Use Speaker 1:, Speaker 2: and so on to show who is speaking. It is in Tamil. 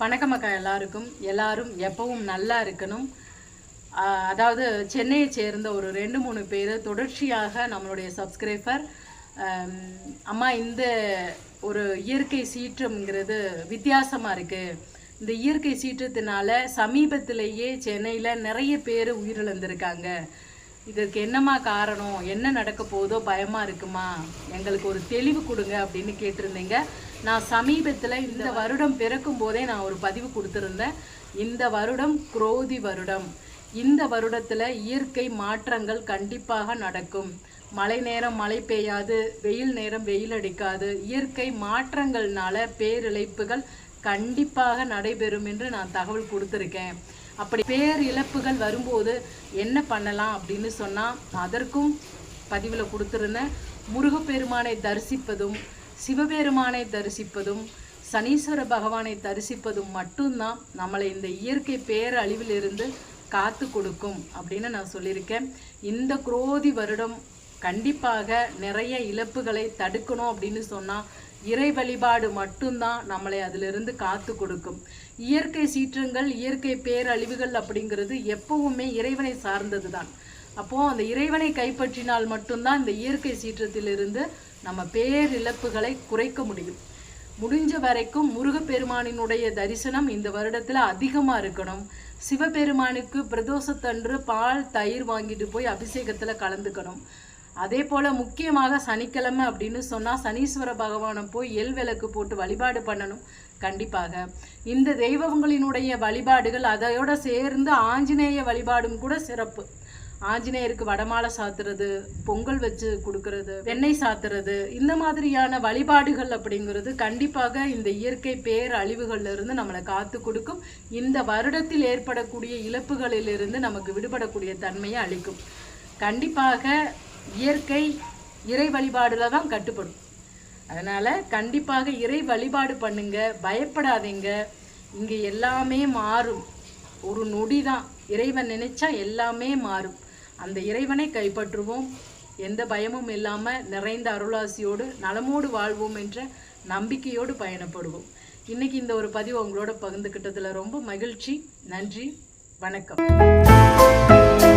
Speaker 1: வணக்க மக்கள் எல்லாருக்கும். எல்லாரும் எப்பவும் நல்லா இருக்கணும். அதாவது சென்னையை சேர்ந்த ஒரு ரெண்டு மூணு பேர் தொடர்ச்சியாக நம்மளுடைய சப்ஸ்கிரைபர் அம்மா இந்த ஒரு இயற்கை சீற்றம்ங்கிறது வித்தியாசமாக இருக்குது இந்த இயற்கை சீற்றத்தினால சமீபத்திலேயே சென்னையில் நிறைய பேர் உயிரிழந்திருக்காங்க. இதற்கு என்னம்மா காரணம்? என்ன நடக்க போதோ பயமா இருக்குமா? எங்களுக்கு ஒரு தெளிவு கொடுங்க அப்படின்னு கேட்டிருந்தீங்க. நான் சமீபத்தில் இந்த வருடம் பிறக்கும் போதே நான் ஒரு பதிவு கொடுத்துருந்தேன். இந்த வருடம் குரோதி வருடம். இந்த வருடத்தில் இயற்கை மாற்றங்கள் கண்டிப்பாக நடக்கும். மழை நேரம் மழை பெய்யாது வெயில் நேரம் வெயில் அடிக்காது. இயற்கை மாற்றங்கள்னால பேரிழைப்புகள் கண்டிப்பாக நடைபெறும் என்று நான் தகவல் கொடுத்துருக்கேன். அப்படி பேர் இழப்புகள் வரும்போது என்ன பண்ணலாம் அப்படின்னு சொன்னால் அதற்கும் பதிவில் கொடுத்துருந்தேன். முருகப்பெருமானை தரிசிப்பதும் சிவபெருமானை தரிசிப்பதும் சனீஸ்வர பகவானை தரிசிப்பதும் மட்டும்தான் நம்மளை இந்த இயற்கை பேரழிவிலிருந்து காத்து கொடுக்கும் அப்படின்னு நான் சொல்லியிருக்கேன். இந்த குரோதி வருடம் கண்டிப்பாக நிறைய இழப்புகளை தடுக்கணும் அப்படின்னு சொன்னால் இறை வழிபாடு மட்டும்தான் நம்மளை அதிலிருந்து காத்து கொடுக்கும். இயற்கை சீற்றங்கள் இயற்கை பேரழிவுகள் அப்படிங்கிறது எப்பவுமே இறைவனை சார்ந்தது தான் அப்போ அந்த இறைவனை கைப்பற்றினால் மட்டும்தான் இந்த இயற்கை சீற்றத்திலிருந்து நம்ம பேரிழப்புகளை குறைக்க முடியும். முடிஞ்ச வரைக்கும் முருகப்பெருமானினுடைய தரிசனம் இந்த வருடத்துல அதிகமா இருக்கணும். சிவபெருமானுக்கு பிரதோஷத்தன்று பால் தயிர் வாங்கிட்டு போய் அபிஷேகத்துல கலந்துக்கணும். அதே போல் முக்கியமாக சனிக்கிழமை அப்படின்னு சொன்னால் சனீஸ்வர பகவானை போய் எல் விளக்கு போட்டு வழிபாடு பண்ணணும். கண்டிப்பாக. இந்த தெய்வங்களினுடைய வழிபாடுகள் அதையோட சேர்ந்து ஆஞ்சநேய வழிபாடும் கூட சிறப்பு. ஆஞ்சநேயருக்கு வடமாலை சாத்துறது பொங்கல் வச்சு கொடுக்கறது வெண்ணெய் சாத்துறது இந்த மாதிரியான வழிபாடுகள் அப்படிங்கிறது கண்டிப்பாக இந்த இயற்கை பேரழிவுகள்ல இருந்து நம்மளை காத்து கொடுக்கும். இந்த வருடத்தில் ஏற்படக்கூடிய இழப்புகளிலிருந்து நமக்கு விடுபடக்கூடிய தன்மையை அளிக்கும். கண்டிப்பாக இயற்கை இறை வழிபாடுல தான் கட்டுப்படும். அதனால கண்டிப்பாக இறை வழிபாடு பண்ணுங்க பயப்படாதீங்க. இங்க எல்லாமே மாறும். ஒரு நொடி தான் இறைவன் நினைச்சா எல்லாமே மாறும். அந்த இறைவனை கைப்பற்றுவோம். எந்த பயமும் இல்லாம நிறைந்த அருளாசியோடு நலமோடு வாழ்வோம் என்ற நம்பிக்கையோடு பயணப்படுவோம். இன்னைக்கு இந்த ஒரு பதிவு உங்களோட பகிர்ந்துக்கிட்டதில் ரொம்ப மகிழ்ச்சி. நன்றி. வணக்கம்.